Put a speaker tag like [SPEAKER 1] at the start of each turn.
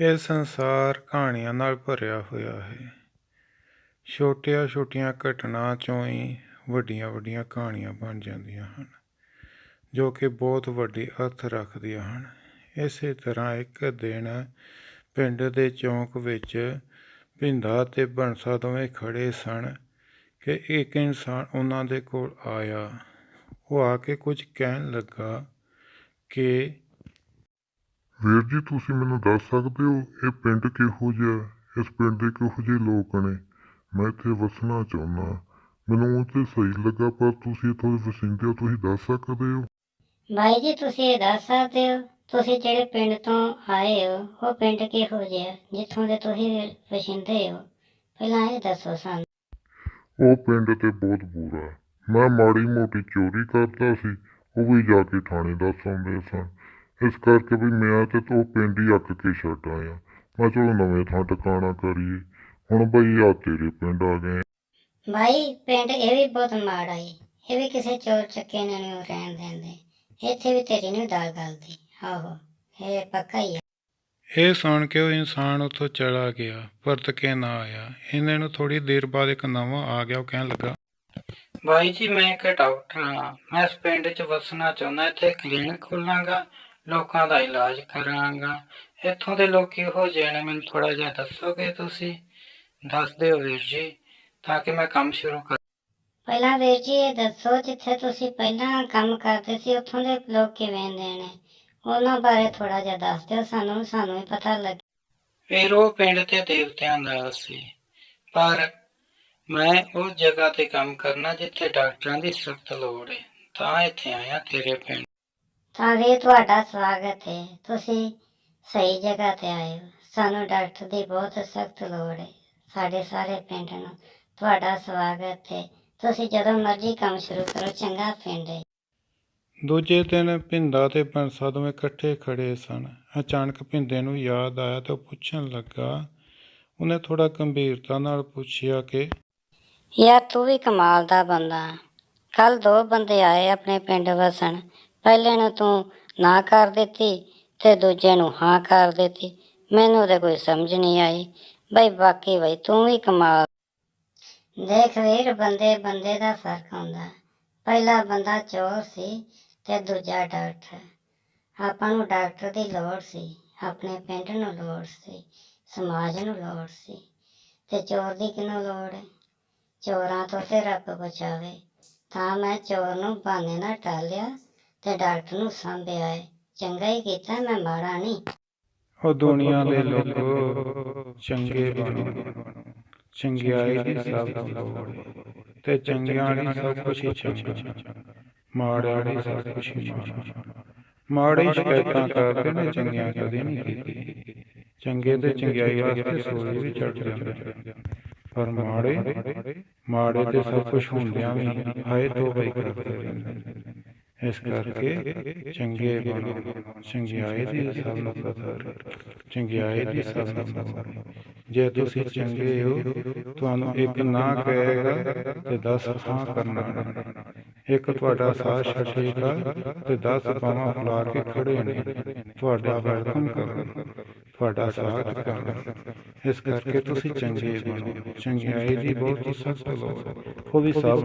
[SPEAKER 1] ਇਹ ਸੰਸਾਰ ਕਹਾਣੀਆਂ ਨਾਲ ਭਰਿਆ ਹੋਇਆ ਹੈ। ਛੋਟੀਆਂ ਛੋਟੀਆਂ ਘਟਨਾ ਚੋਂ ਹੀ ਵੱਡੀਆਂ ਵੱਡੀਆਂ ਕਹਾਣੀਆਂ ਬਣ ਜਾਂਦੀਆਂ ਹਨ, ਜੋ ਕਿ ਬਹੁਤ ਵੱਡੀ ਅਰਥ ਰੱਖਦੀਆਂ ਹਨ। ਇਸੇ ਤਰ੍ਹਾਂ ਇੱਕ ਦਿਨ ਪਿੰਡ ਦੇ ਚੌਂਕ ਵਿੱਚ ਭਿੰਦਾ ਤੇ ਬੰਸਾ ਦੋਵੇਂ ਖੜੇ ਸਨ ਕਿ ਇੱਕ ਇਨਸਾਨ ਉਹਨਾਂ ਦੇ ਕੋਲ ਆਇਆ। ਉਹ ਆ ਕੇ ਕੁਝ ਕਹਿਣ ਲੱਗਾ ਕਿ
[SPEAKER 2] ਵੀਰ ਜੀ ਤੁਸੀਂ ਮੈਨੂੰ ਦੱਸ ਸਕਦੇ ਹੋ ਇਹ ਪਿੰਡ ਕਿਹੋ ਜਿਹਾ ਹੈ? ਇਸ ਪਿੰਡ ਦੇ ਕਿਹੋ ਜਿਹੇ ਲੋਕ ਨੇ? ਮੈਂ ਇੱਥੇ ਵਸਣਾ ਚਾਹੁੰਦਾ ਮੈਨੂੰ ਉਹ ਤੇ ਸਹੀ ਲੱਗਾ ਪਰ ਤੁਸੀਂ ਇੱਥੋਂ ਦੇ ਵਸਿੰਦੇ ਹੋ ਤੁਸੀਂ ਦੱਸ ਸਕਦੇ ਹੋ?
[SPEAKER 3] ਭਾਈ ਜੀ ਤੁਸੀਂ ਇਹ ਦੱਸ ਸਕਦੇ ਹੋ ਤੁਸੀਂ ਜਿਹੜੇ ਪਿੰਡ ਤੋਂ ਆਏ ਹੋ ਉਹ ਪਿੰਡ ਕਿਹੋ ਜਿਹਾ ਜਿੱਥੋਂ ਦੇ ਤੁਸੀਂ ਵਸਿੰਦੇ ਹੋ? ਪਹਿਲਾਂ ਇਹ ਦੱਸੋ ਸਾਨੂੰ।
[SPEAKER 2] ਉਹ ਪਿੰਡ ਤੇ ਬਹੁਤ ਬੁਰਾ ਹੈ। ਮੈਂ ਮਾੜੀ ਮੋਟੀ ਚੋਰੀ ਕਰਦਾ ਸੀ ਉਹ ਵੀ ਜਾ ਕੇ ਥਾਣੇ ਦੱਸ ਆਉਂਦੇ ਸਨ। ਇਸ ਕਰਕੇ ਵੀ ਮੈਂ ਤੇ ਉਹ ਪਿੰਡ ਹੀ ਅੱਕ ਕੇ ਛੱਡ ਆਇਆ। ਮੈਂ ਚਲੋ ਨਵੇਂ ਥਾਂ ਟਿਕਾਣਾ ਕਰੀਏ। ਹੁਣ ਬਈ ਆ ਤੇਰੇ ਪਿੰਡ ਆ ਗਏ।
[SPEAKER 3] ਭਾਈ ਪਿੰਡ ਇਹ ਵੀ ਬਹੁਤ ਮਾੜਾ ਏ। ਇਹ ਵੀ ਕਿਸੇ ਚੋਰ ਚੱਕੇ ਨੇ ਨਹੀਂ ਰਹਿਣ ਦਿੰਦੇ। ਇੱਥੇ ਵੀ ਤੇਰੀ ਨਹੀਂ ਦਾਲ ਗਲਦੀ ਆਹੋ ਇਹ ਪੱਕਾ ਹੀ ਆ।
[SPEAKER 1] ਇਹ ਸੁਣ ਕੇ ਉਹ ਇਨਸਾਨ ਉੱਥੋਂ ਚਲਾ ਗਿਆ ਪਰਤ ਕੇ ਨਾ ਆਇਆ। ਇਹਨਾਂ ਨੂੰ ਥੋੜੀ ਦੇਰ ਬਾਅਦ ਇੱਕ ਨਵਾਂ ਆ ਗਿਆ ਉਹ ਕਹਿਣ ਲੱਗਾ
[SPEAKER 4] ਭਾਈ ਜੀ ਮੈਂ ਇੱਕ ਡਾਕਟਰ ਹਾਂ ਮੈਂ ਇਸ ਪਿੰਡ 'ਚ ਵਸਣਾ ਚਾਹੁੰਦਾ ਇੱਥੇ ਕਲੀਨਿਕ ਖੋਲਾਂਗਾ। ਲੋਕਾਂ ਦਾ ਇਲਾਜ ਕਰਾਂਗਾ। ਇੱਥੋਂ ਦੇ ਲੋਕ ਕਿਹੋ ਜਿਹੇ ਨੇ? ਮੈਨੂੰ ਥੋੜਾ ਜਿਹਾ ਦੱਸੋਗੇ ਤੁਸੀਂ? ਦੱਸ ਦਿਓ ਵੀਰ ਜੀ ਤਾਂ ਕਿ ਮੈਂ ਕੰਮ ਸ਼ੁਰੂ ਕਰ
[SPEAKER 3] ਪਹਿਲਾਂ ਵੀਰ ਜੀ ਇਹ ਦੱਸੋ ਜਿੱਥੇ ਤੁਸੀਂ ਪਹਿਲਾਂ ਕੰਮ ਕਰਦੇ ਸੀ ਉੱਥੋਂ ਦੇ ਲੋਕ ਕਿਵੇਂ ਦੇ ਨੇ? ਉਹਨਾਂ ਬਾਰੇ ਥੋੜਾ ਜਿਹਾ ਦੱਸ ਦਿਓ ਸਾਨੂੰ ਸਾਨੂੰ ਵੀ ਪਤਾ ਲੱਗੇ।
[SPEAKER 4] ਫਿਰ ਉਹ ਪਿੰਡ ਤੇ ਦੇਵਤਿਆਂ ਦਾ ਸੀ। ਪਰ ਮੈਂ ਉਸ ਜਗ੍ਹਾ ਤੇ ਕੰਮ ਕਰਨਾ ਜਿੱਥੇ ਡਾਕਟਰਾਂ ਦੀ ਸਖਤ ਲੋੜ ਹੈ ਤਾਂ ਇੱਥੇ ਆਇਆ ਤੇਰੇ ਪਿੰਡ।
[SPEAKER 3] ਤਾਂ ਵੀ ਤੁਹਾਡਾ ਸਵਾਗਤ ਹੈ। ਤੁਸੀਂ ਸਹੀ ਜਗ੍ਹਾ ਤੇ ਆਏ ਹੋ। ਸਾਨੂੰ ਡਾਕਟਰ ਦੀ ਬਹੁਤ ਸਖਤ ਲੋੜ ਹੈ। ਸਾਡੇ ਸਾਰੇ ਪਿੰਡ ਨੂੰ ਤੁਹਾਡਾ ਸਵਾਗਤ ਹੈ। ਤੁਸੀਂ ਜਦੋਂ ਮਰਜ਼ੀ ਕੰਮ ਸ਼ੁਰੂ ਕਰੋ ਚੰਗਾ ਪਿੰਡ ਹੈ।
[SPEAKER 1] ਦੂਜੇ ਦਿਨ ਭਿੰਦਾ ਤੇ ਬੰਸਾ ਦੋਵੇਂ ਇਕੱਠੇ ਖੜੇ ਸਨ। ਅਚਾਨਕ ਭਿੰਦੇ ਨੂੰ ਯਾਦ ਆਇਆ ਤੇ ਉਹ ਪੁੱਛਣ ਲੱਗਾ ਉਹਨੇ ਥੋੜਾ ਗੰਭੀਰਤਾ ਨਾਲ ਪੁੱਛਿਆ ਕਿ
[SPEAKER 3] ਯਾਰ ਤੂੰ ਵੀ ਕਮਾਲ ਦਾ ਬੰਦਾ। ਕੱਲ ਦੋ ਬੰਦੇ ਆਏ ਆਪਣੇ ਪਿੰਡ ਵਸਣ। ਪਹਿਲੇ ਨੂੰ ਤੂੰ ਨਾ ਕਰ ਦਿੱਤੀ ਤੇ ਦੂਜੇ ਨੂੰ ਹਾਂ ਕਰ ਦਿੱਤੀ। ਮੈਨੂੰ ਤੇ ਕੋਈ ਸਮਝ ਨਹੀਂ ਆਈ। ਬਈ ਬਾਕੀ ਬਈ ਤੂੰ ਵੀ ਕਮਾਲ। ਦੇਖ ਵੀਰ, ਬੰਦੇ ਬੰਦੇ ਦਾ ਫ਼ਰਕ ਹੁੰਦਾ। ਪਹਿਲਾ ਬੰਦਾ ਚੋਰ ਸੀ ਤੇ ਦੂਜਾ ਡਾਕਟਰ। ਆਪਾਂ ਨੂੰ ਡਾਕਟਰ ਦੀ ਲੋੜ ਸੀ। ਆਪਣੇ ਪਿੰਡ ਨੂੰ ਲੋੜ ਸੀ। ਸਮਾਜ ਨੂੰ ਲੋੜ ਸੀ। ਤੇ ਚੋਰ ਦੀ ਕਿਹਨੂੰ ਲੋੜ ਹੈ? ਚੋਰਾਂ ਤੋਂ ਤੇ ਰੱਬ ਬਚਾਵੇ। ਤਾਂ ਮੈਂ ਚੋਰ ਨੂੰ ਬਹਾਨੇ ਨਾਲ ਟਾਲਿਆ ਤੇ ਡਾਕਟਰ ਨੂੰ ਸਾਂਭਿਆ ਹੈ। ਚੰਗਾ ਹੀ ਕੀਤਾ ਮੈਂ ਮਾੜਾ ਨਹੀਂ।
[SPEAKER 1] ਉਹ ਦੁਨੀਆ ਦੇ ਲੋਕੋ ਚੰਗੇ ਬਣੋ। ਚੰਗਿਆਈ ਦੀ ਸਭ ਤੋਂ ਲੋੜ। ਹੈ ਤੇ ਚੰਗਿਆਂ ਲਈ ਸਭ ਕੁਝ ਹੀ ਚੰਗਾ। ਮਾੜਿਆਂ ਲਈ ਸਭ ਕੁਝ ਹੀ ਮਾੜਾ ਮਾੜੇ ਹੀ ਸ਼ਿਕਾਇਤਾਂ ਕਰਦੇ ਨੇ ਚੰਗਿਆਂ ਕਦੇ ਨਹੀਂ ਕੀਤੀ। ਚੰਗੇ ਤੇ ਚੰਗਿਆਈ ਵਾਸਤੇ ਸੂਰਜ ਵੀ ਚੜ ਜਾਂਦਾ ਹੈ। ਪਰ ਮਾੜੇ ਮਾੜੇ ਤੇ ਸਭ ਕੁਝ ਹੁੰਦਿਆਂ ਵੀ ਹਾਏ ਤੋਂ ਬਈ ਕਰਦੇ ਰਹਿੰਦੇ ਨੇ। ਇਸ ਕਰਕੇ ਚੰਗੇ ਬਣੋ ਚੰਗਿਆਈ ਦੀ ਸਭ ਨੂੰ ਕਦਰ ਚੰਗਿਆਈ ਦੀ ਸਭ ਨੂੰ। ਕਦਰ ਜੇ ਤੁਸੀਂ ਚੰਗੇ ਹੋ, ਤੁਹਾਨੂੰ ਇੱਕ ਨਾ ਕਹੇਗਾ ਤੇ 10 ਹਾਂ ਕਰਨਾ। ਇੱਕ ਤੁਹਾਡਾ ਸਾਥ ਛੱਡੇਗਾ ਤੇ 10 ਬਾਹਾਂ ਫੁਲਾ ਕੇ ਖੜੇ ਨੇ। ਤੁਹਾਡਾ ਵੈਲਕਮ ਕਰਨ, ਤੁਹਾਡਾ ਸਾਥ ਕਰਨ। ਇਸ ਕਰਕੇ ਤੁਸੀਂ ਚੰਗੇ ਬਣੋ ਚੰਗਿਆਈ ਦੀ ਬਹੁਤ ਸਖਤ ਲੋੜ। ਉਹ ਵੀ ਸਭ